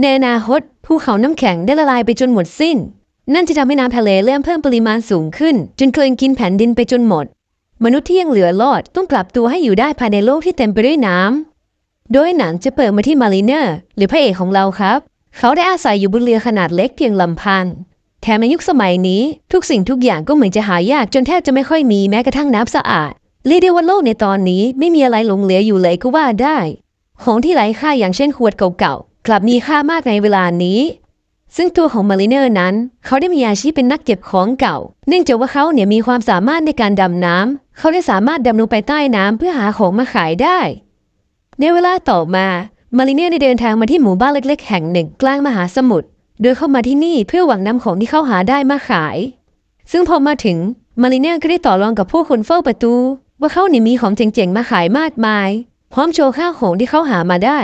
ในอนาคตภูเขาน้ำแข็งได้ละลายไปจนหมดสิ้น นั่นจะทำให้น้ำทะเลเริ่มเพิ่มปริมาณสูงขึ้น จนเกินกินแผ่นดินไปจนหมด มนุษย์ที่ยังเหลือรอดต้องปรับตัวให้อยู่ได้ภายในโลกที่เต็มไปด้วยน้ำโดยหนังจะเปิดมาที่มารีเนอร์หรือพระเอกของเราครับ เขาได้อาศัยอยู่บนเรือขนาดเล็กเพียงลำพังแถมในยุคสมัยนี้ ทุกสิ่งทุกอย่างก็เหมือนจะหายากจนแทบจะไม่ค่อยมีแม้กระทั่งน้ำสะอาดเรียกได้ว่าโลกในตอนนี้ไม่มีอะไรหลงเหลืออยู่เลยก็ว่าได้ ของที่ไร้ค่าอย่างเช่นขวดเก่าๆ กลับมีค่ามากในเวลานี้ ซึ่งตัวของมารีเนอร์นั้น เขาได้มีอาชีพเป็นนักเก็บของเก่า เนื่องจากว่าเขาเนี่ยมีความสามารถในการดำน้ำ เขาได้สามารถดำลงไปใต้น้ำเพื่อหาของมาขายได้ ในเวลาต่อมามาริเน่ได้เดินทางมาที่หมู่บ้านเล็กๆ แห่งหนึ่งกลางมหาสมุทร โดยเข้ามาที่นี่เพื่อหวังนำของที่เขาหาได้มาขาย ซึ่งพอมาถึงมาริเน่ก็ได้ต่อรองกับผู้คนเฝ้าประตู ว่าเขาเนี่ยมีของเจ๋งๆมาขายมากมาย พร้อมโชว์ข้าวของที่เขาหามาได้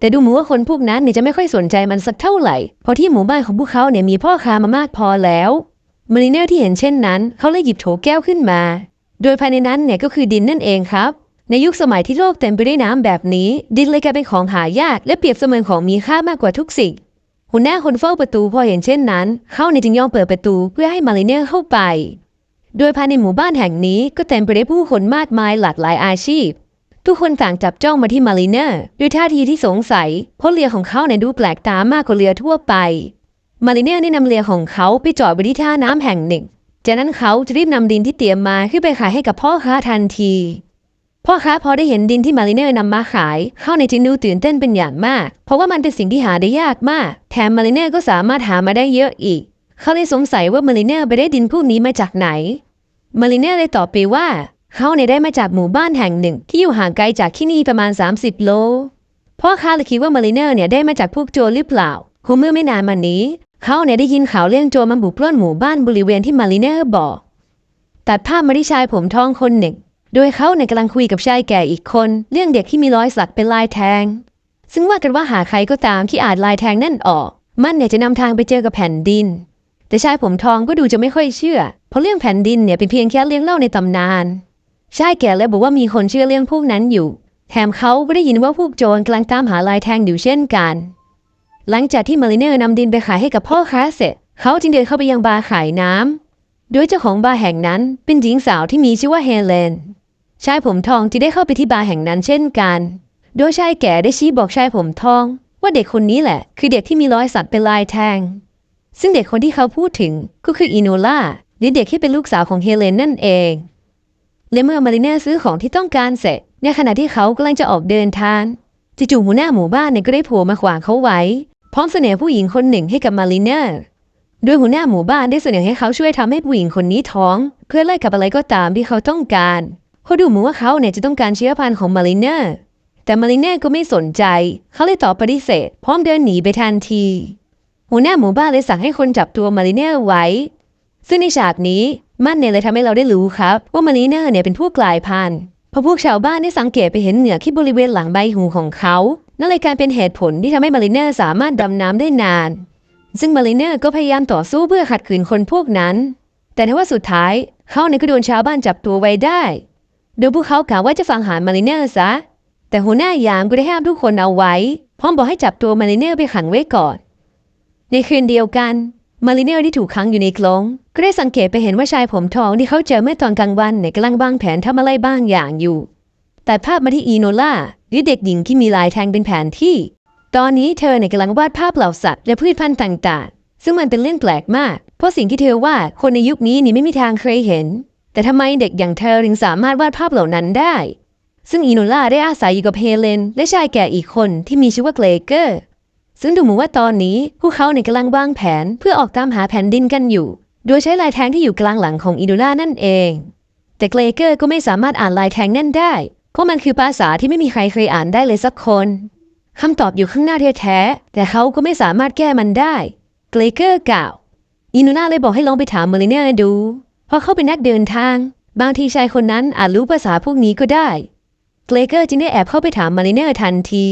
แต่ดูเหมือนว่าคนพวกนั้นเนี่ยจะไม่ค่อยสนใจมันสักเท่าไหร่ เพราะที่หมู่บ้านของพวกเขาเนี่ยมีพ่อค้ามามากพอแล้วมาริเน่ที่เห็นเช่นนั้น เขาเลยหยิบโถแก้วขึ้นมา โดยภายในนั้นเนี่ยก็คือดินนั่นเองครับ ในยุคสมัยที่โลกเต็มไปด้วยน้ำแบบนี้ ดินเลยกลายเป็นของหายาก และเปรียบเสมือนของมีค่ามากกว่าทุกสิ่งหัวหน้าคนเฝ้าประตูพอเห็นเช่นนั้น เขาเนี่ยจึงยอมเปิดประตูเพื่อให้มาริเนอร์เข้าไป โดยภายในหมู่บ้านแห่งนี้ก็เต็มไปด้วยผู้คนมากมายหลากหลายอาชีพ ทุกคนต่างจับจ้องมาที่มาริเนอร์ด้วยท่าทีที่สงสัย เพราะเรือของเขาเนี่ยดูแปลกตามากกว่าเรือทั่วไป มาริเนอร์ได้นำเรือของเขาไปจอดไว้ที่ท่าน้ำแห่งหนึ่ง จากนั้นเขาจะรีบนำดินที่เตรียมมาขึ้นไปขายให้กับพ่อค้าทันที พ่อค้าพอได้เห็นดินที่มาริเนอร์นำมาขาย เข้าในจึงดูตื่นเต้นเป็นอย่างมาก เพราะว่ามันเป็นสิ่งที่หาได้ยากมาก แถมมาริเนอร์ก็สามารถหามาได้เยอะอีก เขาเลยสงสัยว่ามาริเนอร์ไปได้ดินพวกนี้มาจากไหน มาริเนอร์เลยตอบไปว่า เขาเนี่ยได้มาจากหมู่บ้านแห่งหนึ่ง ที่อยู่ห่างไกลจากที่นี่ประมาณ 30 โลพ่อค้าเลยคิดว่ามาริเนอร์เนี่ยได้มาจากพวกโจรหรือเปล่าคงเมื่อไม่นานมานี้ เขาเนี่ยได้ยินข่าวเรื่องโจรมาบุกปล้นหมู่บ้านบริเวณที่มาริเนอร์บอกตัดภาพมาที่ชายผมทองคนหนึ่ง โดยเขาเนี่ยกำลังคุยกับชายแก่อีกคน เรื่องเด็กที่มีรอยสักเป็นลายแทง ซึ่งว่ากันว่าหาใครก็ตามที่อาจลายแทงนั่นออก มันเนี่ยจะนำทางไปเจอกับแผ่นดิน แต่ชายผมทองก็ดูจะไม่ค่อยเชื่อ เพราะเรื่องแผ่นดินเนี่ยเป็นเพียงแค่เรื่องเล่าในตำนาน ใชายแก่เลยบอกว่ามีคนเชื่อเรื่องพวกนั้นอยู่ แถมเขาก็ได้ยินว่าพวกโจรกำลังตามหาลายแทงอยู่เช่นกัน หลังจากที่มาริเนอร์นำดินไปขายให้กับพ่อค้าเสร็จ เขาจึงเดินเข้าไปยังบาร์ขายน้ำ โดยเจ้าของบาร์แห่งนั้นเป็นหญิงสาวที่มีชื่อว่าเฮเลน ชายผมทองจึงได้เข้าไปที่บาร์แห่งนั้นเช่นกัน โดยชายแก่ได้ชี้บอกชายผมทอง ว่าเด็กคนนี้แหละ คือเด็กที่มีรอยสักเป็นลายแทง ซึ่งเด็กคนที่เขาพูดถึงก็คืออิโนล่าหรือเด็กที่เป็นลูกสาวของเฮเลนนั่นเอง และเมื่อมาริเนอร์ซื้อของที่ต้องการเสร็จในขณะที่เขากำลังจะออกเดินทางจู่ๆหัวหน้าหมู่บ้านเนี่ยก็ได้โผล่มาขวางเขาไว้ พร้อมเสนอผู้หญิงคนหนึ่งให้กับมาริเนอร์โดยหัวหน้าหมู่บ้านได้เสนอให้เขาช่วยทำให้ผู้หญิงคนนี้ท้อง เพื่อไล่กับอะไรก็ตามที่เขาต้องการเขาดูเหมือนว่าเขาเนี่ยจะต้องการเชื้อพันธุ์ของมาริเนอร์แต่มาริเนอร์ก็ไม่สนใจ เขาเลยตอบปฏิเสธ พร้อมเดินหนีไปทันที หัวหน้าหมู่บ้านเลยสั่งให้คนจับตัวมาริเนอร์ไว้ ซึ่งในฉากนี้มันเนี่ยเลยทำให้เราได้รู้ครับ ว่ามารีเนอร์เนี่ยเป็นผู้กลายพันธุ์เพราะพวกชาวบ้านได้สังเกตไปเห็นเหนือกที่บริเวณหลังใบหูของเขานั่นเลยกลารเป็นเหตุผลที่ทำให้มารีเนอร์สามารถดำน้ำได้นาน ซึ่งมารีเนอร์ก็พยายามต่อสู้เพื่อขัดขืนคนพวกนั้น แต่ในว่าสุดท้ายเขาเนี่ยก็โดนชาวบ้านจับตัวไว้ได้ โดยพวกเขากล่าวว่าจะฟังหารมารีเนอร์ซะ แต่หัวหน้ายามก็ได้ห้ามทุกคนเอาไว้ พร้อมบอกให้จับตัวมารีเนอร์ไปขังไว้ก่อน ในคืนเดียวกัน มาริเนอร์ที่ถูกขังอยู่ในกรงก็ได้สังเกตไปเห็นว่าชายผมทองที่เขาเจอเมื่อตอนกลางวันเนี่ยกำลังวางแผนทำอะไรบ้างอย่างอยู่ แต่ภาพมาที่อีโนล่าหรือเด็กหญิงที่มีลายแทงเป็นแผนที่ ตอนนี้เธอเนี่ยกำลังวาดภาพเหล่าสัตว์และพืชพันธุ์ต่างๆ ซึ่งมันเป็นเรื่องแปลกมาก เพราะสิ่งที่เธอวาดคนในยุคนี้นี่ไม่มีทางเคยเห็น แต่ทำไมเด็กอย่างเธอถึงสามารถวาดภาพเหล่านั้นได้ ซึ่งอีโนล่าได้อาศัยอยู่กับเฮเลน และชายแก่อีกคนที่มีชื่อว่าเกรเกอร์ ซึ่งดูเหมือนว่าตอนนี้พวกเขาเนี่ยกำลังวางแผนเพื่อออกตามหาแผ่นดินกันอยู่ โดยใช้ลายแทงที่อยู่กลางหลังของอีดูล่านั่นเอง แต่เกรเกอร์ก็ไม่สามารถอ่านลายแทงนั่นได้ เพราะมันคือภาษาที่ไม่มีใครเคยอ่านได้เลยสักคนคำตอบอยู่ข้างหน้าแท้ๆแต่เขาก็ไม่สามารถแก้มันได้ เกรเกอร์กล่าวอีนูน่าเลยบอกให้ลองไปถามเมลิเนอร์ดู เพราะเขาเป็นนักเดินทาง บางทีชายคนนั้นอาจรู้ภาษาพวกนี้ก็ได้ เกรเกอร์จึงได้แอบเข้าไปถามมาริเนอร์ทันที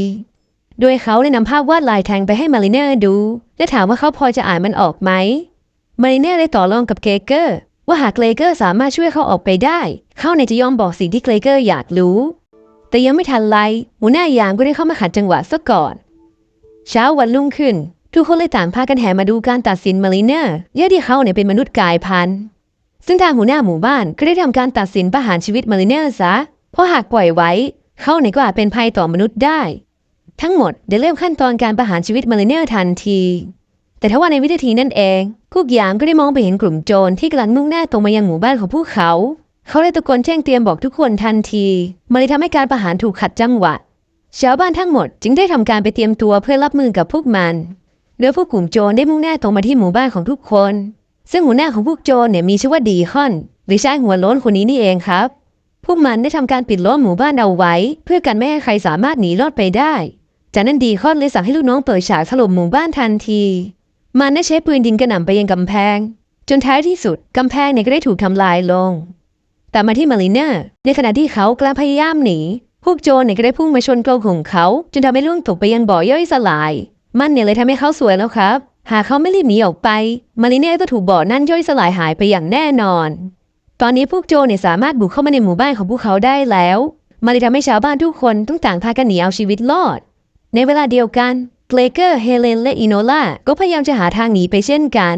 โดยเขาได้นำภาพวาดลายแทงไปให้มาริเนอร์ดู และถามว่าเขาพอจะอ่านมันออกไหม มาริเนอร์ได้ต่อรองกับเกเกอร์ ว่าหากเกเกอร์สามารถช่วยเขาออกไปได้ เขาเนี่ยจะยอมบอกสิ่งที่เกเกอร์อยากรู้ แต่ยังไม่ทันไรหัวหน้ายามก็ได้เข้ามาขัดจังหวะซะก่อน เช้าวันรุ่งขึ้น ทุกคนเลยต่างพากันแห่มาดูการตัดสินมารีเนอร์เยอะที่เขาเนี่ยเป็นมนุษย์กายพันธุ์ซึ่งทางหัวหน้าหมู่บ้านก็ได้ทำการตัดสินประหารชีวิตมารีเนอร์ซะเพราะหากปล่อยไว้ เขาเนี่ยก็อาจเป็นภัยต่อมนุษย์ได้ ทั้งหมดได้เริ่มขั้นตอนการประหารชีวิตมารีเนอร์ทันที แต่ทว่าในวินาทีนั่นเองคุกยามก็ได้มองไปเห็นกลุ่มโจรที่กำลังมุ่งหน้าตรงมายังหมู่บ้านของพวกเขา เขาเลยตะโกนแจ้งเตือนบอกทุกคนทันทีมันเลยทำให้การประหารถูกขัดจังหวะ ชาวบ้านทั้งหมดจึงได้ทำการไปเตรียมตัวเพื่อรับมือกับพวกมัน โดยพวกกลุ่มโจรได้มุ่งหน้าตรงมาที่หมู่บ้านของทุกคน ซึ่งหัวหน้าของพวกโจรเนี่ยมีชื่อว่าดีคอนหรือชายหัวโล้นคนนี้นี่เองครับ พวกมันได้ทำการปิดล้อมหมู่บ้านเอาไว้ เพื่อกันไม่ให้ใครสามารถหนีรอดไปได้ จากนั้นดีคอนเลยสั่งให้ลูกน้องเปิดฉากถล่มหมู่บ้านทันที มันได้ใช้ปืนยิงกระหน่ำไปยังกำแพง จนท้ายที่สุดกำแพงเนี่ยก็ได้ถูกทำลายลง แต่มาที่มารีเนอร์ในขณะที่เขากำลังพยายามหนี พวกโจรเนี่ยก็ได้พุ่งมาชนกรงของเขา จนทำให้ล่วงตกไปยังบ่อย่อยสลาย มันเนี่ยเลยทำให้เขาสวยแล้วครับ หากเขาไม่รีบหนีออกไป มารีเน่ก็ถูกบ่อนั่นย่อยสลายหายไปอย่างแน่นอน ตอนนี้พวกโจรเนี่ยสามารถบุกเข้ามาในหมู่บ้านของพวกเขาได้แล้วมันเลยทำให้ชาวบ้านทุกคนต้องต่างพากันหนีเอาชีวิตรอด ในเวลาเดียวกันเกรเกอร์เฮเลนและอิโนล่าก็พยายามจะหาทางหนีไปเช่นกัน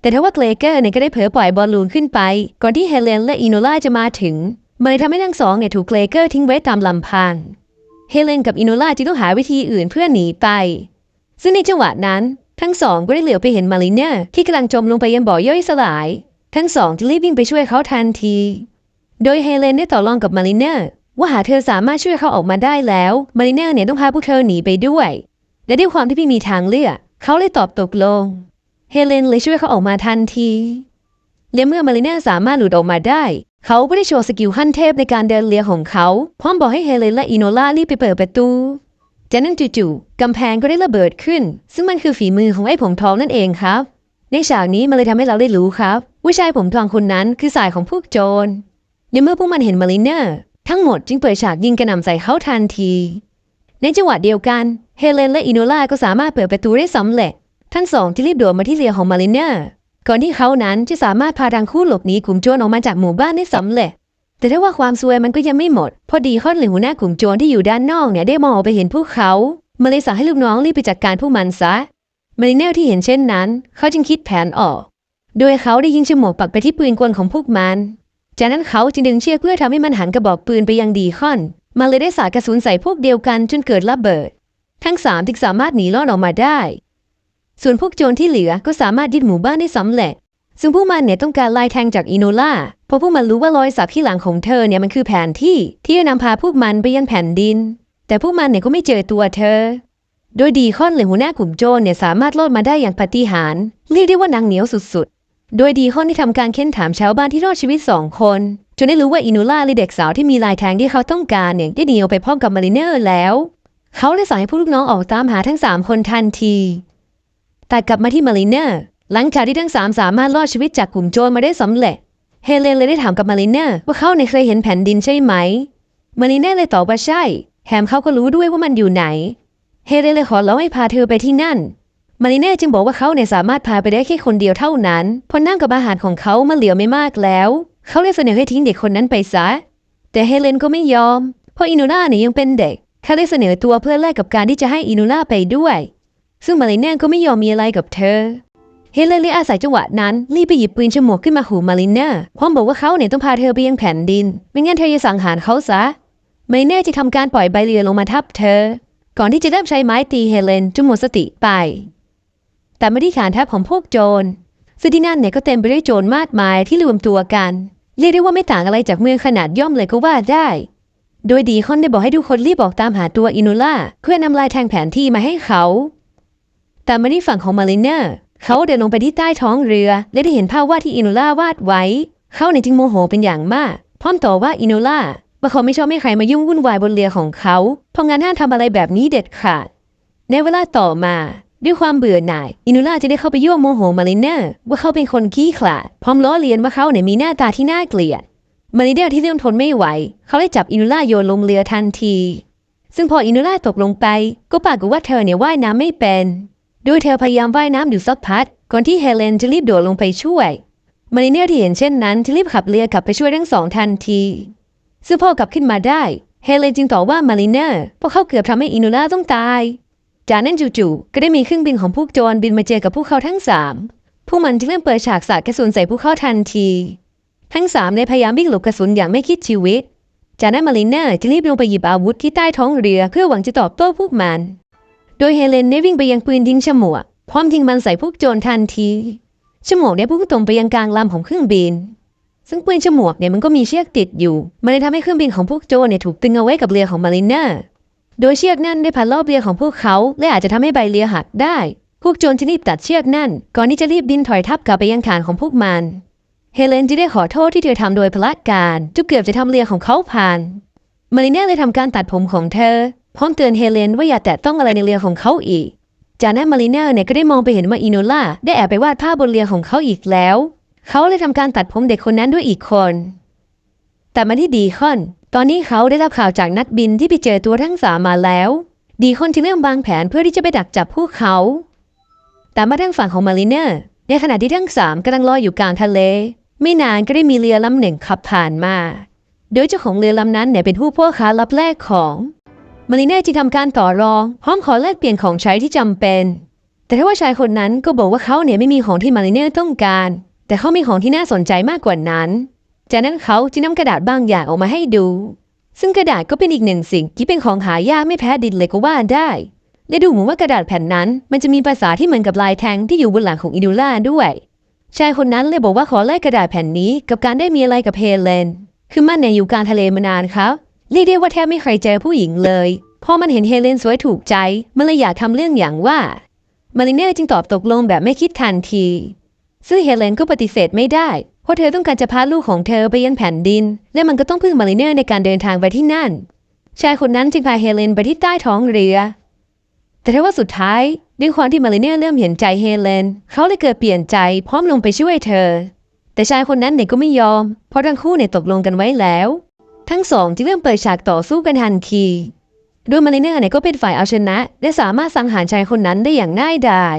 แต่ทว่าเกรเกอร์เนี่ยก็ได้เผลอปล่อยบอลลูนขึ้นไป ก่อนที่เฮเลนและอิโนล่าจะมาถึงมันเลยทำให้ทั้งสองเนี่ยถูกเกรเกอร์ทิ้งไว้ตามลำพังเฮเลนกับอิโนล่าจึงต้องหาวิธีอื่นเพื่อหนีไป ซึ่งในจังหวะนั้น ทั้งสองก็ได้เหลียวไปเห็นมาริเนอร์ที่กำลังจมลงไปยังบ่อย่อยสลาย ทั้งสองจึงรีบวิ่งไปช่วยเขาทันที โดยเฮเลนได้ต่อรองกับมาริเนอร์ ว่าหาเธอสามารถช่วยเขาออกมาได้แล้วมาริเนอร์เนี่ยต้องพาพวกเธอหนีไปด้วย และด้วยความที่ไม่มีทางเลือก เขาเลยตอบตกลง เฮเลนเลยช่วยเขาออกมาทันที และเมื่อมาริเนอร์สามารถหลุดออกมาได้ เขาก็ได้โชว์สกิลขั้นเทพในการเดินเลียของเขาพร้อมบอกให้เฮเลนและอิโนล่ารีบไปเปิดประตูจากนั้นจู่ๆกำแพงก็ได้ระเบิดขึ้น ซึ่งมันคือฝีมือของไอ้ผมทองนั่นเองครับ ในฉากนี้มันเลยทำให้เราได้รู้ครับ ว่าชายผมทองคนนั้นคือสายของพวกโจรในเมื่อพวกมันเห็นมาริเนอร์ ทั้งหมดจึงเปิดฉากยิงกระหน่ำใส่เขาทันที ในจังหวะเดียวกันเฮเลนและอิโนล่าก็สามารถเปิดประตูได้สำเร็จ ทั้งสองที่รีบโดดมาที่เรือของมาริเนอร์ก่อนที่เขานั้นจะสามารถพาทางคู่หลบหนีกลุ่มโจรออกมาจากหมู่บ้านได้สำเร็จ แต่ถ้าว่าความซวยมันก็ยังไม่หมด พอดีคอนหรือหัวหน้ากลุ่มโจรที่อยู่ด้านนอกเนี่ยได้มองออกไปเห็นพวกเขามาเลยสั่งให้ลูกน้องรีบไปจัดการพวกมันซะมาริเนลที่เห็นเช่นนั้น เขาจึงคิดแผนออก โดยเขาได้ยิงฉมวกปักไปที่ปืนกลของพวกมัน จากนั้นเขาจึงดึงเชือกเพื่อทำให้มันหันกระบอกปืนไปยังดีคอน มันเลยได้สาดกระสุนใส่พวกเดียวกันจนเกิดระเบิด ทั้งสามจึงสามารถหนีรอดออกมาได้ ส่วนพวกโจรที่เหลือก็สามารถยึดหมู่บ้านได้สำเร็จ ซึ่งพวกมันเนี่ยต้องการลายแทงจากอิโนล่าเพราะพวกมันรู้ว่ารอยสักที่หลังของเธอเนี่ยมันคือแผนที่ที่จะนำพาพวกมันไปยังแผ่นดิน แต่พวกมันเนี่ยก็ไม่เจอตัวเธอ โดยดีคอนหรือหัวหน้ากลุ่มโจรเนี่ยสามารถรอดมาได้อย่างปาฏิหาริย์เรียกได้ว่านางเหนียวสุดๆ โดยดีคอนได้ทำการเค้นถามชาวบ้านที่รอดชีวิตสองคน จนได้รู้ว่าอินูล่าหรือเด็กสาวที่มีลายแทงที่เขาต้องการเนี่ยได้หนีออกไปพร้อมกับมาริเนอร์แล้ว เขาเลยสั่งให้ผู้ลูกน้องออกตามหาทั้งสามคนทันทีแต่กลับมาที่มาริเนอร์หลังจากที่ทั้งสามสามารถรอดชีวิตจากกลุ่มโจรมาได้สำเร็จเฮเลนเลยได้ถามกับมาริเนอร์ว่าเขาเนี่ยเคยเห็นแผ่นดินใช่ไหมมาริเนอร์เลยตอบว่าใช่แถมเขาก็รู้ด้วยว่ามันอยู่ไหนเฮเลนเลยขอร้องให้พาเธอไปที่นั่น มาริเน่จึงบอกว่าเขาเนี่ยสามารถพาไปได้แค่คนเดียวเท่านั้นเพราะนั่งกับอาหารของเขามันเหลือไม่มากแล้ว เขาเลยเสนอให้ทิ้งเด็กคนนั้นไปซะ แต่เฮเลนก็ไม่ยอม เพราะอินูล่าเนี่ยยังเป็นเด็กเขาเลยเสนอตัวเพื่อแลกกับการที่จะให้อินูล่าไปด้วยซึ่งมาริเน่ก็ไม่ยอมมีอะไรกับเธอ เฮเลนเลยอาศัยจังหวะนั้น รีบไปหยิบปืนฉมวกขึ้นมาขู่มาริเน่พร้อมบอกว่าเขาเนี่ยต้องพาเธอไปยังแผ่นดิน ไม่งั้นเธอจะสังหารเขาซะมาริเน่จะทำการปล่อยใบเรือลงมาทับเธอ ก่อนที่จะเริ่มใช้ไม้ตีเฮเลนจนหมดสติไป แต่ไม่ได้ขานทับของพวกโจรซึ่งที่นั่นเนี่ยก็เต็มไปด้วยโจรมากมายที่รวมตัวกัน เรียกได้ว่าไม่ต่างอะไรจากเมืองขนาดย่อมเลยก็ว่าได้ โดยดีคอนได้บอกให้ทุกคนรีบออกตามหาตัวอินูล่าเพื่อนำลายแทงแผนที่มาให้เขา แต่มาที่ฝั่งของมาริเนอร์เขาเดินลงไปที่ใต้ท้องเรือ และได้เห็นภาพวาดที่อินูล่าวาดไว้ เขาเนี่ยจึงโมโหเป็นอย่างมาก พร้อมต่อว่าอินูล่าว่าเขาไม่ชอบให้ใครมายุ่งวุ่นวายบนเรือของเขาเพราะงั้นห้ามทำอะไรแบบนี้เด็ดขาด ในเวลาต่อมา ด้วยความเบื่อหน่าย อินูล่าจะได้เข้าไปยั่วโมโหมาริเนอร์ว่าเขาเป็นคนขี้ขลาดพร้อมล้อเลียนว่าเขาเนี่ยมีหน้าตาที่น่าเกลียดมาริเนอร์ที่เริ่มทนไม่ไหว เขาเลยจับอินูล่าโยนลงเรือทันที ซึ่งพออินูล่าตกลงไป ก็ปรากฏว่าเธอเนี่ยว่ายน้ำไม่เป็นโดยเธอพยายามว่ายน้ำอยู่สักพักก่อนที่เฮเลนจะรีบโดดลงไปช่วยมาริเนอร์ที่เห็นเช่นนั้นจะรีบขับเรือกลับไปช่วยทั้งสองทันทีซึ่งพอกลับขึ้นมาได้เฮเลนจึงต่อว่ามาริเนอร์เพราะเขาเกือบทำให้อินูล่าต้องตาย จากนั้นจู่ๆก็ได้มีเครื่องบินของพวกโจรบินมาเจอกับพวกเขาทั้งสามพวกมันจึงเริ่มเปิดฉากสาดกระสุนใส่พวกเขาทันที ทั้งสามได้พยายามวิ่งหลบกระสุนอย่างไม่คิดชีวิต จากนั้นมาริน่าจึงรีบลงไปหยิบอาวุธที่ใต้ท้องเรือเพื่อหวังจะตอบโต้พวกมัน โดยเฮเลนได้วิ่งไปยังปืนยิงฉมวกพร้อมทิ้งมันใส่พวกโจรทันทีฉมวกได้พุ่งตรงไปยังกลางลำของเครื่องบิน ซึ่งปืนฉมวกเนี่ยมันก็มีเชือกติดอยู่ มันเลยทำให้เครื่องบินของพวกโจรเนี่ยถูกตึงเอาไว้กับเรือของมาริน่า โดยเชือกนั่นได้พันรอบเรือของพวกเขา และอาจจะทำให้ใบเรือหักได้ พวกโจรจึงรีบตัดเชือกนั่น ก่อนที่จะรีบบินถอยทับกลับไปยังฐานของพวกมัน เฮเลนจึงได้ขอโทษที่เธอทำโดยพละการจนเกือบจะทำเรือของเขาพังมาริน่าเลยทำการตัดผมของเธอ พร้อมเตือนเฮเลนว่าอย่าแตะต้องอะไรในเรือของเขาอีก จากนั้นมาริน่าเนี่ยก็ได้มองไปเห็นว่าอิโนล่าได้แอบไปวาดภาพบนเรือของเขาอีกแล้ว เขาเลยทำการตัดผมเด็กคนนั้นด้วยอีกคน แต่มาที่ดีคอน ตอนนี้เขาได้รับข่าวจากนักบินที่ไปเจอตัวทั้งสามมาแล้ว ดีคนจึงเริ่มวางแผนเพื่อที่จะไปดักจับพวกเขาแต่มาทางฝั่งของมาริเนอร์ ในขณะที่ทั้งสามกำลังลอยอยู่กลางทะเล ไม่นานก็ได้มีเรือลำหนึ่งขับผ่านมา โดยเจ้าของเรือลำนั้นเนี่ยเป็นผู้พ่อค้ารับแลกของมาริเน่จึงทำการต่อรองพร้อมขอแลกเปลี่ยนของใช้ที่จำเป็น แต่ถ้าว่าชายคนนั้นก็บอกว่าเขาเนี่ยไม่มีของที่มาริเน่ต้องการ แต่เขามีของที่น่าสนใจมากกว่านั้น จากนั้นเขาจึงนำกระดาษบางอย่างออกมาให้ดู ซึ่งกระดาษก็เป็นอีกหนึ่งสิ่งที่เป็นของหายากไม่แพ้ดินเลยก็ว่าได้และดูเหมือนว่ากระดาษแผ่นนั้นมันจะมีภาษาที่เหมือนกับลายแทงที่อยู่บนหลังของอิดูล่าด้วยชายคนนั้นเลยบอกว่าขอแลกกระดาษแผ่นนี้กับการได้มีอะไรกับเฮเลน คือมันเนี่ยอยู่กลางทะเลมานานครับเรียกได้ว่าแทบไม่เคยเจอผู้หญิงเลยพอมันเห็นเฮเลนสวยถูกใจมันเลยอยากทำเรื่องอย่างว่ามาริเน่จึงตอบตกลงแบบไม่คิดทันที ซึ่งเฮเลนก็ปฏิเสธไม่ได้ เพราะเธอต้องการจะพาลูกของเธอไปยังแผ่นดิน และมันก็ต้องพึ่งมาริเน่ในการเดินทางไปที่นั่น ชายคนนั้นจึงพาเฮเลนไปที่ใต้ท้องเรือ แต่ถ้าว่าสุดท้ายด้วยความที่มาริเน่เริ่มเห็นใจเฮเลน เขาเลยเกิดเปลี่ยนใจพร้อมลงไปช่วยเธอ แต่ชายคนนั้นเนี่ยก็ไม่ยอม เพราะทั้งคู่เนี่ยตกลงกันไว้แล้ว ทั้งสองจึงเริ่มเปิดฉากต่อสู้กันทันทีโดยมาริเน่เนี่ยก็เป็นฝ่ายเอาชนะ และสามารถสังหารชายคนนั้นได้อย่างง่ายดาย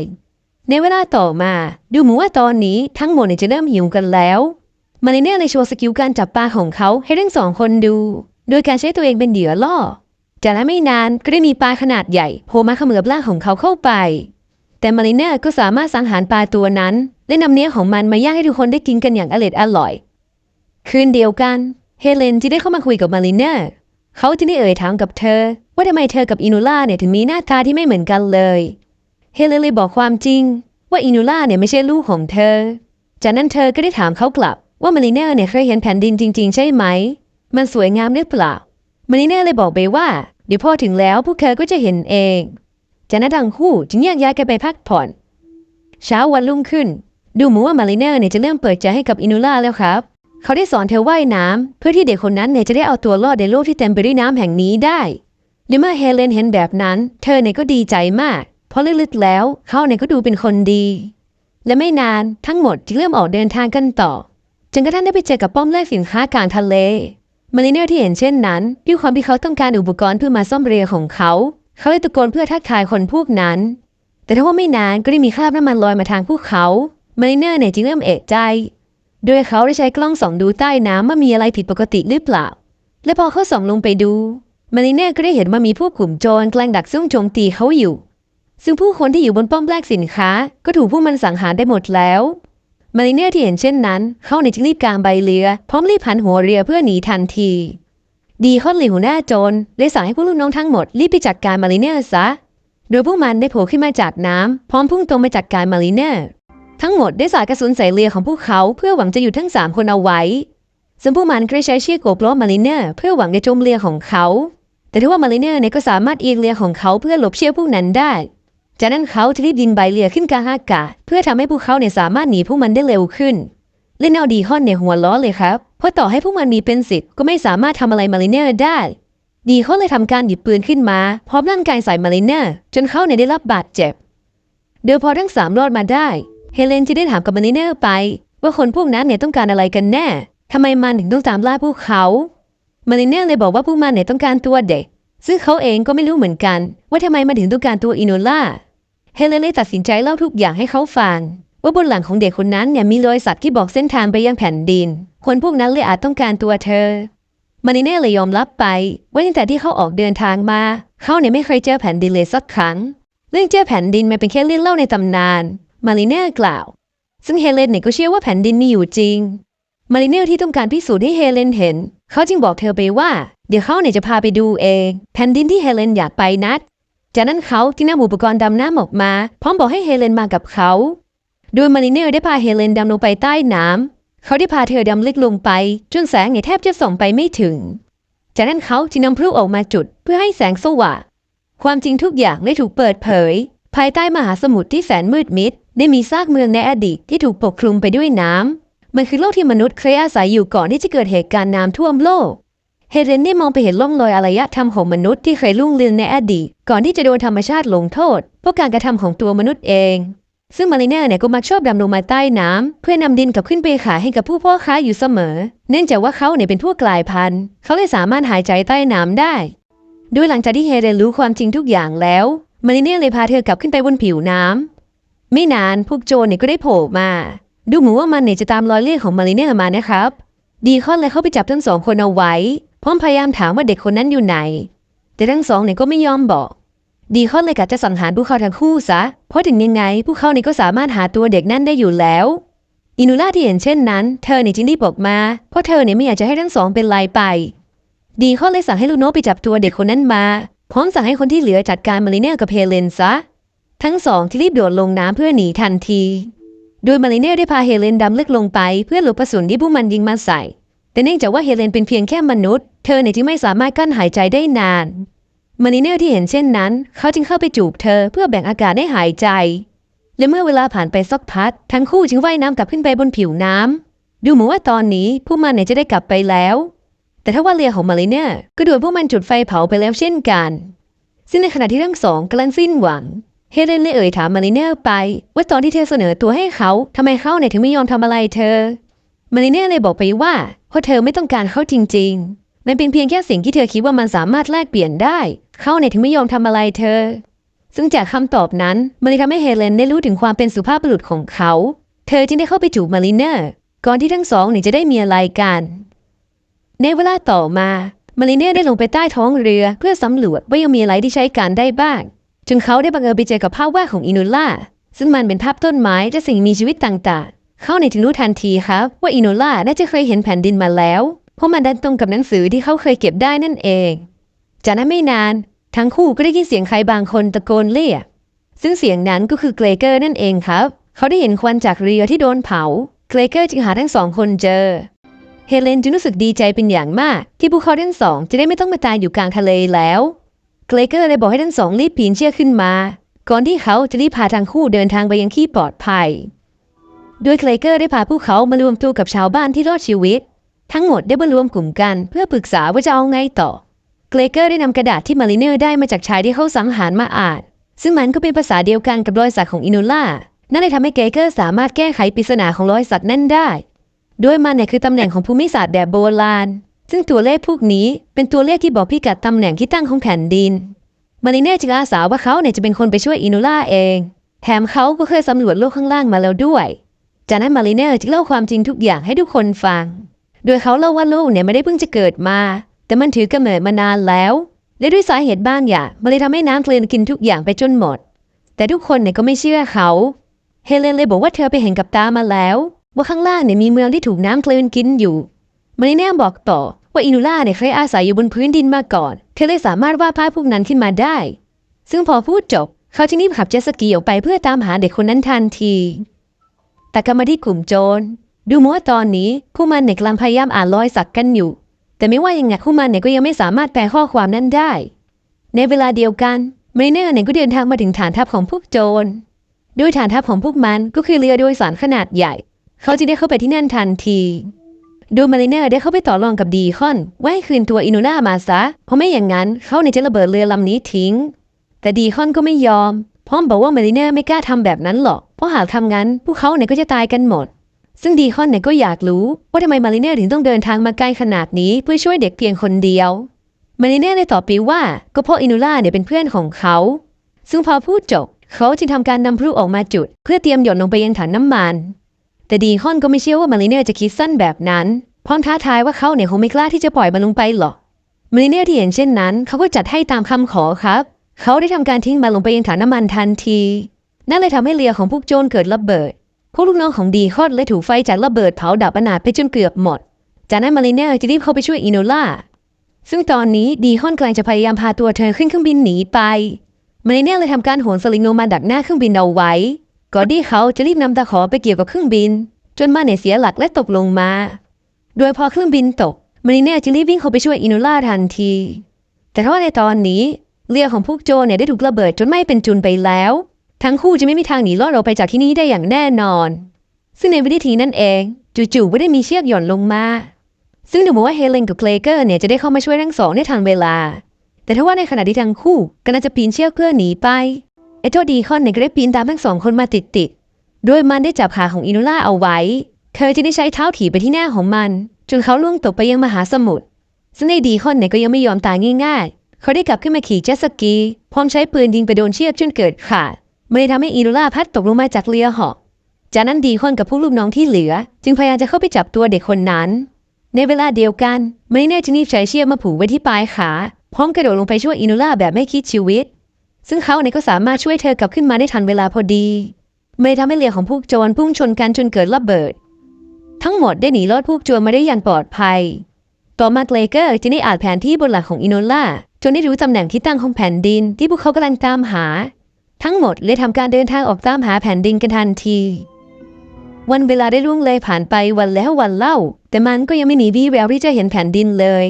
ในเวลาต่อมา ดูเหมือนว่าตอนนี้ทั้งหมดจะเริ่มหิวกันแล้วมาริเน่เลยโชว์สกิลการจับปลาของเขาให้ทั้งสองคนดู โดยการใช้ตัวเองเป็นเหยื่อล่อ จากนั้นไม่นานก็ได้มีปลาขนาดใหญ่โผล่มาเขมือบร่างของเขาเข้าไป แต่มาริเน่ก็สามารถสังหารปลาตัวนั้น และนำเนื้อของมันมาย่างให้ทุกคนได้กินกันอย่างอร่อยอร่อย คืนเดียวกัน เฮเลนจึงได้เข้ามาคุยกับมาริเน่เขาจึงได้เอ่ยถามกับเธอ ว่าทำไมเธอกับอินูล่าเนี่ยถึงมีหน้าตาที่ไม่เหมือนกันเลย เฮเลเลยบอกความจริง ว่าอินูล่าเนี่ยไม่ใช่ลูกของเธอ จากนั้นเธอก็ได้ถามเขากลับ ว่ามาริเน่เนี่ยเคยเห็นแผ่นดินจริง ๆ ใช่ไหม มันสวยงามหรือเปล่า มาริเน่เลยบอกไปว่า เดี๋ยวพอถึงแล้วพวกเธอก็จะเห็นเอง จากนั้นทั้งคู่จึงแยกย้ายกันไปพักผ่อน เช้าวันรุ่งขึ้น ดูเหมือนว่ามาริเน่เนี่ยจะเริ่มเปิดใจให้กับอินูล่าแล้วครับ เขาได้สอนเธอว่ายน้ำเพื่อที่เด็กคนนั้นเนี่ยจะได้เอาตัวรอดในโลกที่เต็มไปด้วยน้ำแห่งนี้ได้และเมื่อเฮเลนเห็นแบบนั้น เธอเนี่ยก็ดีใจมาก เพราะลึกๆแล้วเขาเนี่ยก็ดูเป็นคนดี และไม่นานทั้งหมดจึงเริ่มออกเดินทางกันต่อจนกระทั่งได้ไปเจอกับป้อมแลกสินค้ากลางทะเลมาริเนอร์ที่เห็นเช่นนั้นด้วยความที่เขาต้องการอุปกรณ์เพื่อมาซ่อมเรือของเขา เขาเลยตะโกนเพื่อทักทายคนพวกนั้น แต่ถ้าว่าไม่นานก็ได้มีคราบน้ำมันลอยมาทางพวกเขามาริเนอร์เนี่ยจึงเริ่มเอะใจ โดยเขาได้ใช้กล้องส่องดูใต้น้ำว่ามีอะไรผิดปกติหรือเปล่า และพอเขาส่องลงไปดูมาริเนอร์ก็ได้เห็นว่ามีพวกกลุ่มโจรกำลังดักซุ่มโจมตีเขาอยู่ ซึ่งผู้คนที่อยู่บนป้อมแลกสินค้า ก็ถูกพวกมันสังหารได้หมดแล้วมาริเนอร์ที่เห็นเช่นนั้น เข้าในจึงรีบกางใบเรือ พร้อมรีบหันหัวเรือเพื่อหนีทันที ดีคอนหลีหัวหน้าโจรเลยสั่งให้พวกลูกน้องทั้งหมดรีบไปจัดการมาริเนอร์ซะ โดยพวกมันได้โผล่ขึ้นมาจากน้ำพร้อมพุ่งตรงไปจัดการมาริเนอร์ทั้งหมดได้สาดกระสุนใส่เรือของพวกเขาเพื่อหวังจะหยุดทั้งสามคนเอาไว้ซึ่งพวกมันก็ได้ใช้เชือกโกบล้อมาริเนอร์เพื่อหวังจะจมเรือของเขา แต่ที่ว่ามาริเนอร์เนี่ยก็สามารถเอียงเรือของเขาเพื่อหลบเชือกพวกนั้นได้ จากนั้นเขาจะรีบดินใบเรือขึ้นกลางอากาศเพื่อทำให้พวกเขาเนี่ยสามารถหนีพวกมันได้เร็วขึ้นเล่นเอาดีคอนเนี่ยหัวล้อเลยครับ เพราะต่อให้พวกมันมีเป็นสิทธิ์ก็ไม่สามารถทำอะไรมาริเนอร์ได้ ดีคอนเลยทำการหยิบปืนขึ้นมา พร้อมลั่นไกใส่มาริเนอร์จนเขาเนี่ยได้รับบาดเจ็บเดี๋ยวพอทั้งสามรอดมาได้ เฮเลนจะได้ถามกับมาริเนอร์ไป ว่าคนพวกนั้นเนี่ยต้องการอะไรกันแน่ทำไมมันถึงต้องตามล่าพวกเขามาริเนอร์เลยบอกว่าพวกมันเนี่ยต้องการตัวเด็ก ซึ่งเขาเองก็ไม่รู้เหมือนกัน ว่าทำไมมันถึงต้องการตัวอิโนล่า เฮเลนเลยตัดสินใจเล่าทุกอย่างให้เขาฟังว่าบนหลังของเด็กคนนั้นเนี่ยมีรอยสัตว์ที่บอกเส้นทางไปยังแผ่นดิน คนพวกนั้นเลยอาจต้องการตัวเธอมาริเน่เลยยอมรับไป ว่าตั้งแต่ที่เขาออกเดินทางมา เขาเนี่ยไม่เคยเจอแผ่นดินเลยสักครั้ง เรื่องเจ้าแผ่นดินมันเป็นแค่เรื่องเล่าในตำนาน มาริเนอร์กล่าว ซึ่งเฮเลนเนี่ยก็เชื่อว่าแผ่นดินมีอยู่จริง มาริเนอร์ที่ต้องการพิสูจน์ให้เฮเลนเห็น เขาจึงบอกเธอไปว่า เดี๋ยวเขาเนี่ยจะพาไปดูเอง แผ่นดินที่เฮเลนอยากไปนัด จากนั้นเขาจึงนำอุปกรณ์ดำน้ำออกมา พร้อมบอกให้เฮเลนมากับเขา โดยมาริเนอร์ได้พาเฮเลนดำลงไปใต้น้ำเขาได้พาเธอดำลึกลงไป จนแสงเนี่ยแทบจะส่องไปไม่ถึง จากนั้นเขาจึงนำพลุออกมาจุดเพื่อให้แสงสว่างความจริงทุกอย่างได้ถูกเปิดเผย ภายใต้มหาสมุทรที่แสนมืดมิด ได้มีซากเมืองในอดีตที่ถูกปกคลุมไปด้วยน้ำมันคือโลกที่มนุษย์เคยอาศัยอยู่ก่อนที่จะเกิดเหตุการณ์น้ำท่วมโลก เฮเรนได้มองไปเห็นร่องรอยอารยธรรมของมนุษย์ที่เคยรุ่งเรืองในอดีตก่อนที่จะโดนธรรมชาติลงโทษเพราะการกระทำของตัวมนุษย์เอง ซึ่งมาริเนอร์เนี่ยก็มักชอบดำลงมาใต้น้ำเพื่อนำดินกลับขึ้นไปขายให้กับผู้พ่อค้าอยู่เสมอ เนื่องจากว่าเขาเนี่ยเป็นพวกกลายพันธุ์ เขาเลยสามารถหายใจใต้น้ำได้โดยหลังจากที่เฮเรนรู้ความจริงทุกอย่างแล้วมาริเนอร์เลยพาเธอกลับขึ้นไปบนผิวน้ำไม่นานพวกโจรเนี่ยก็ได้โผล่มา ดูเหมือนว่ามันเนี่ยจะตามรอยเลือดของมาริเนอร์มานะครับ ดีคอนเลยเข้าไปจับทั้งสองคนเอาไว้ พร้อมพยายามถามว่าเด็กคนนั้นอยู่ไหน แต่ทั้งสองเนี่ยก็ไม่ยอมบอก ดีคอนเลยกะจะสังหารพวกเขาทั้งคู่ซะ เพราะถึงยังไงพวกเขาเนี่ยก็สามารถหาตัวเด็กนั่นได้อยู่แล้ว อินูล่าที่เห็นเช่นนั้น เธอเนี่ยจึงรีบบอกมา เพราะเธอเนี่ยไม่อยากจะให้ทั้งสองเป็นลายไป ดีคอนเลยสั่งให้ลูกโน้ตไปจับตัวเด็กคนนั้นมา พร้อมสั่งให้คนที่เหลือจัดการมาริเนอกับเฮเลนซะ ทั้งสองที่รีบโดดลงน้ำเพื่อหนีทันที โดยมาริเน่ได้พาเฮเลนดำลึกลงไปเพื่อหลบกระสุนที่พวกมันยิงมาใส่ แต่เนื่องจากว่าเฮเลนเป็นเพียงแค่มนุษย์ เธอเนี่ยจึงไม่สามารถกั้นหายใจได้นานมาริเน่ที่เห็นเช่นนั้น เขาจึงเข้าไปจูบเธอเพื่อแบ่งอากาศให้หายใจ และเมื่อเวลาผ่านไปสักพักทั้งคู่จึงว่ายน้ำกลับขึ้นไปบนผิวน้ำดูเหมือนว่าตอนนี้พวกมันเนี่ยจะได้กลับไปแล้ว แต่ถ้าว่าเรือของมาริเน่ก็โดนพวกมันจุดไฟเผาไปแล้วเช่นกัน ซึ่งในขณะที่ทั้งสองกำลังสิ้นหวังเฮเลนเลยเอ่ยถามมาริเนอร์ไป ว่าตอนที่เธอเสนอตัวให้เขาทำไมเขาเนี่ยถึงไม่ยอมทำอะไรเธอมาริเนอร์เลยบอกไปว่าเพราะเธอไม่ต้องการเขาจริง ๆ มันเป็นเพียงแค่สิ่งที่เธอคิดว่ามันสามารถแลกเปลี่ยนได้ เขาเนี่ยถึงไม่ยอมทำอะไรเธอ ซึ่งจากคำตอบนั้นมันเลยทำให้เฮเลนได้รู้ถึงความเป็นสุภาพบุรุษของเขา เธอจึงได้เข้าไปจูบมาริเนอร์ ก่อนที่ทั้งสองเนี่ยจะได้มีอะไรกัน ในเวลาต่อมามาริเนอร์ได้ลงไปใต้ท้องเรือเพื่อสำรวจว่ายังมีอะไรที่ใช้การได้บ้างจนเขาได้บังเอิญไปเจอกับภาพวาดของอินูล่าซึ่งมันเป็นภาพต้นไม้และสิ่งมีชีวิตต่างๆ เขาในถึงรู้ทันทีครับว่าอินูล่าน่าจะเคยเห็นแผ่นดินมาแล้ว เพราะมันดันตรงกับหนังสือที่เขาเคยเก็บได้นั่นเอง จากนั้นไม่นานทั้งคู่ก็ได้ยินเสียงใครบางคนตะโกนเรียก ซึ่งเสียงนั้นก็คือเกรเกอร์นั่นเองครับ เขาได้เห็นควันจากเรือที่โดนเผา เกรเกอร์จึงหาทั้งสองคนเจอ เฮเลนจึงรู้สึกดีใจเป็นอย่างมาก ที่พวกเขาทั้งสองจะได้ไม่ต้องมาตายอยู่กลางทะเลแล้ว เกรเกอร์เลยบอกให้ทั้งสองรีบปีนเชือกขึ้นมา ก่อนที่เขาจะรีบพาทั้งคู่เดินทางไปยังที่ปลอดภัย โดยเกรเกอร์ได้พาพวกเขามารวมตัวกับชาวบ้านที่รอดชีวิต ทั้งหมดได้มารวมกลุ่มกันเพื่อปรึกษาว่าจะเอาไงต่อ เกรเกอร์ได้นำกระดาษที่มาริเนอร์ได้มาจากชายที่เขาสังหารมาอ่าน ซึ่งมันก็เป็นภาษาเดียวกันกับรอยสักของอินูล่า นั่นเลยทำให้เกรเกอร์สามารถแก้ไขปริศนาของรอยสักนั่นได้ ด้วยมันเนี่ยคือตำแหน่งของภูมิศาสตร์แบบโบราณ ซึ่งตัวเลขพวกนี้เป็นตัวเลขที่บอกพิกัดตำแหน่งที่ตั้งของแผ่นดิน มาริเน่จึงอาสาว่าเขาเนี่ยจะเป็นคนไปช่วยอินูล่าเอง แถมเขาก็เคยสำรวจโลกข้างล่างมาแล้วด้วย จากนั้นมาริเน่จึงเล่าความจริงทุกอย่างให้ทุกคนฟัง โดยเขาเล่าว่าโลกเนี่ยไม่ได้เพิ่งจะเกิดมา แต่มันถือกำเนิดมานานแล้ว และด้วยสาเหตุบางอย่างมันเลยทำให้น้ำทะเลกินทุกอย่างไปจนหมด แต่ทุกคนเนี่ยก็ไม่เชื่อเขาเฮเลนเลยบอกว่าเธอไปเห็นกับตามาแล้วว่าข้างล่างเนี่ยมีเมืองที่ถูกน้ำทะเลกินอยู่มาริเน่บอกต่อว่าอินูล่าเนี่ยเคยอาศัยอยู่บนพื้นดินมาก่อน เธอเลยสามารถวาดภาพพวกนั้นขึ้นมาได้ ซึ่งพอพูดจบ เขาจึงรีบขับเจ็ตสกีออกไปเพื่อตามหาเด็กคนนั้นทันที แต่กลับมาที่กลุ่มโจร ดูเหมือนว่าตอนนี้คู่มันเนี่ยกำลังพยายามอ่านรอยสักกันอยู่ แต่ไม่ว่ายังไงคู่มันเนี่ยก็ยังไม่สามารถแปลข้อความนั้นได้ ในเวลาเดียวกันมาริเน่เนี่ยก็เดินทางมาถึงฐานทัพของพวกโจรโดยฐานทัพของพวกมันก็คือเรือโดยสารขนาดใหญ่ เขาจึงได้เข้าไปที่นั่นทันทีโดยมาริเนอร์ได้เข้าไปต่อรองกับดีคอนว่าให้คืนตัวอินูล่ามาซะ เพราะไม่อย่างนั้นเขาเนี่ยจะระเบิดเรือลำนี้ทิ้ง แต่ดีคอนก็ไม่ยอม พร้อมบอกว่ามาริเนอร์ไม่กล้าทำแบบนั้นหรอก เพราะหากทำงั้นพวกเขาเนี่ยก็จะตายกันหมด ซึ่งดีคอนเนี่ยก็อยากรู้ว่าทำไมมาริเนอร์ถึงต้องเดินทางมาไกลขนาดนี้เพื่อช่วยเด็กเพียงคนเดียว มาริเนอร์ได้ตอบไปว่าก็เพราะอินูล่าเนี่ยเป็นเพื่อนของเขา ซึ่งพอพูดจบ เขาจึงทำการนำพลุออกมาจุด เพื่อเตรียมหย่อนลงไปยังถังน้ำมัน แต่ดีคอนก็ไม่เชื่อว่ามาริเนอร์จะคิดสั้นแบบนั้น พร้อมท้าทายว่าเขาเนี่ยคงไม่กล้าที่จะปล่อยมันลงไปหรอก มาริเนอร์ที่เห็นเช่นนั้น เขาก็จัดให้ตามคำขอครับ เขาได้ทำการทิ้งมันลงไปยังถังน้ำมันทันที นั่นเลยทำให้เรือของพวกโจรเกิดระเบิด พวกลูกน้องของดีคอนเลยถูกไฟจากระเบิดเผาดับอนาถไปจนเกือบหมด จากนั้นมารีเนอร์จะรีบเข้าไปช่วยอิโนล่า ซึ่งตอนนี้ดีคอนกำลังจะพยายามพาตัวเธอขึ้นเครื่องบินหนีไป มารีเนอร์เลยทำการโหนสลิงลงมาดักหน้าเครื่องบินเอาไว้ ก่อนที่เขาจะรีบนำตะขอไปเกี่ยวกับเครื่องบิน จนมันเนเสียหลักและตกลงมา โดยพอเครื่องบินตก มารีเนอร์จะรีบวิ่งเข้าไปช่วยอิโนล่าทันที แต่ถ้าว่าในตอนนี้เรือของพวกโจเนี่ยได้ถูกระเบิดจนไม่เป็นจุนไปแล้ว ทั้งคู่จะไม่มีทางหนีรอดออกไปจากที่นี่ได้อย่างแน่นอน ซึ่งในวินาทีนั้นเองจู่ๆก็ได้มีเชือกหย่อนลงมา ซึ่งดูเหมือนว่าเฮเลนกับเคลเกอร์เนี่ยจะได้เข้ามาช่วยทั้งสองได้ทันเวลา แต่ถ้าว่าในขณะที่ทั้งคู่กำลังจะปีนเชือกเพื่อหนีไปไอ้เจ้าดีคอนเนี่ยก็ได้ปีนตามทั้งสองคนมาติดๆโดยมันได้จับขาของอินูล่าเอาไว้ เธอจะได้ใช้เท้าถีบไปที่หน้าของมัน จนเขาล่วงตกไปยังมหาสมุทรซึ่งไอ้ดีคอนเนี่ยก็ยังไม่ยอมตายง่ายๆ เขาได้กลับขึ้นมาขี่เจ็ตสกี พร้อมใช้ปืนยิงไปโดนเชือกจนเกิดขาด มันเลยทำให้อินูล่าพัดตกลงมาจากเรือเหาะจากนั้นดีคอนกับพวกลูกน้องที่เหลือ จึงพยายามจะเข้าไปจับตัวเด็กคนนั้น ในเวลาเดียวกันมาริเน่จึงรีบใช้เชือกมาผูกไว้ที่ปลายขา พร้อมกระโดดลงไปช่วยอินูล่าแบบไม่คิดชีวิต ซึ่งเขาเนี่ยก็สามารถช่วยเธอกลับขึ้นมาได้ทันเวลาพอดี ไม่ทำให้เรือของพวกโจรพุ่งชนกันจนเกิดระเบิด ทั้งหมดได้หนีรอดพวกโจรมาได้อย่างปลอดภัย ต่อมาเกรเกอร์จึงได้อ่านแผนที่บนหลังของอินูล่าจนได้รู้ตำแหน่งที่ตั้งของแผ่นดินที่พวกเขากำลังตามหา ทั้งหมดเลยทำการเดินทางออกตามหาแผ่นดินกันทันที วันเวลาได้ล่วงเลยผ่านไปวันแล้ววันเล่า แต่มันก็ยังไม่หนีวี่แววที่จะเห็นแผ่นดินเลย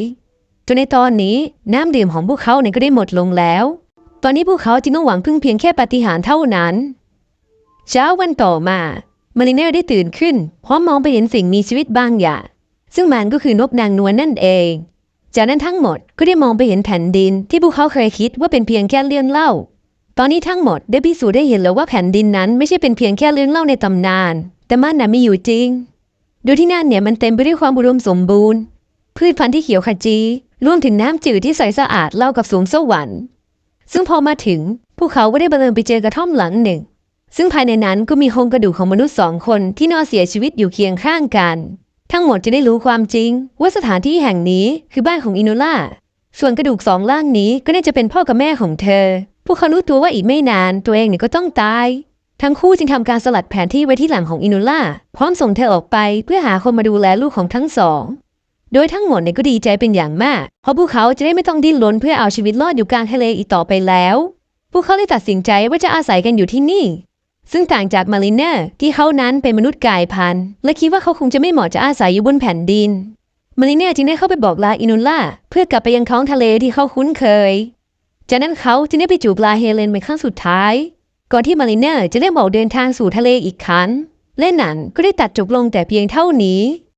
จนในตอนนี้น้ำดื่มของพวกเขาเนี่ยก็ได้หมดลงแล้ว ตอนนี้พวกเขาจึงต้องหวังพึ่งเพียงแค่ปาฏิหาริย์เท่านั้น เช้าวันต่อมามาริเนอร์ได้ตื่นขึ้นพร้อมมองไปเห็นสิ่งมีชีวิตบางอย่าง ซึ่งมันก็คือนกนางนวลนั่นเอง จากนั้นทั้งหมดก็ได้มองไปเห็นแผ่นดินที่พวกเขาเคยคิดว่าเป็นเพียงแค่เรื่องเล่า ตอนนี้ทั้งหมดได้พิสูจน์ได้เห็นแล้วว่าแผ่นดินนั้นไม่ใช่เป็นเพียงแค่เรื่องเล่าในตำนาน แต่มันน่ะมีอยู่จริงโดยที่นั่นเนี่ยมันเต็มไปด้วยความอุดมสมบูรณ์ พืชพันธุ์ที่เขียวขจีรวมถึงน้ำจืดที่ใสสะอาดเล่ากับสวงสวรรค์ซึ่งพอมาถึงพวกเขาก็ได้บังเอิญไปเจอกระท่อมหลังหนึ่ง ซึ่งภายในนั้นก็มีโครงกระดูกของมนุษย์สองคนที่นอนเสียชีวิตอยู่เคียงข้างกัน ทั้งหมดจะได้รู้ความจริง ว่าสถานที่แห่งนี้คือบ้านของอินูล่าส่วนกระดูกสองล่างนี้ก็น่าจะเป็นพ่อกับแม่ของเธอ พวกเขารู้ตัวว่าอีกไม่นานตัวเองเนี่ยก็ต้องตาย ทั้งคู่จึงทำการสลัดแผนที่ไว้ที่หลังของอินูล่า พร้อมส่งเธอออกไปเพื่อหาคนมาดูแลลูกของทั้งสอง โดยทั้งหมดเนี่ยก็ดีใจเป็นอย่างมาก เพราะพวกเขาจะได้ไม่ต้องดิ้นรนเพื่อเอาชีวิตรอดอยู่กลางทะเลอีกต่อไปแล้ว พวกเขาเลยตัดสินใจว่าจะอาศัยกันอยู่ที่นี่ ซึ่งต่างจากมาริเนอร์ที่เขานั้นเป็นมนุษย์กายพันธุ์และคิดว่าเขาคงจะไม่เหมาะจะอาศัยอยู่บนแผ่นดินมาริเนอร์จึงได้เข้าไปบอกลาอินุล่าเพื่อกลับไปยังท้องทะเลที่เขาคุ้นเคย จากนั้นเขาจึงได้ไปจูบลาเฮเลนเป็นครั้งสุดท้าย ก่อนที่มาริเนอร์จะได้บอกเดินทางสู่ทะเลอีกครั้ง และหนังก็ได้ตัดจบลงแต่เพียงเท่านี้